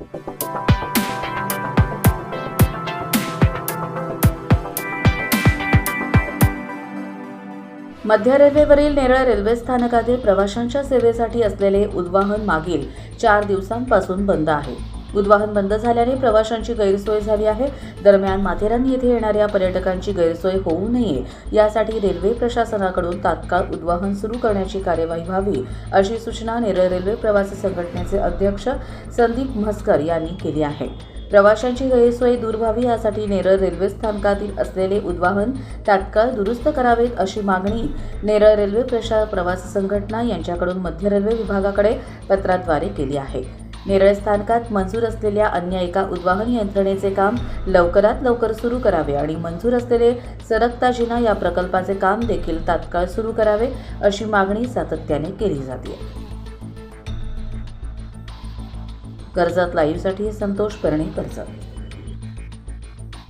मध्य रेल्वेवरील नेरळ रेल्वे स्थानकातील प्रवाशांच्या सेवेसाठी असलेले उद्वाहन मागील चार दिवसांपासून बंद आहे. उद्वाहन बंद झाल्याने प्रवाशांची गैरसोय झाली आहे. दरम्यान माथेरान येथे येणाऱ्या पर्यटकांची गैरसोय होऊ नये. यासाठी रेल्वे प्रशासनाकडून तात्काळ उद्वाहन सुरू करण्याची कार्यवाही व्हावी अशी सूचना नेरळ रेल्वे प्रवासी संघटनेचे अध्यक्ष संदीप म्हस्कर यांनी केली आहे. प्रवाशांची गैरसोय दूर व्हावी यासाठी नेरळ रेल्वे स्थानकातील असलेले उद्वाहन तात्काळ दुरुस्त करावेत अशी मागणी नेरळ रेल्वे प्रशा प्रवासी संघटना यांच्याकडून मध्य रेल्वे विभागाकडे पत्राद्वारे केली आहे. नेरळ स्थानकात मंजूर असलेल्या अन्य एका उद्वाहन यंत्रणेचे काम लवकरात लवकर सुरू करावे आणि मंजूर असलेले सरकता जिना या प्रकल्पाचे काम देखील तात्काळ सुरू करावे अशी मागणी सातत्याने केली जाते. कर्जत लाईव्हसाठी संतोष परणे कर्जत.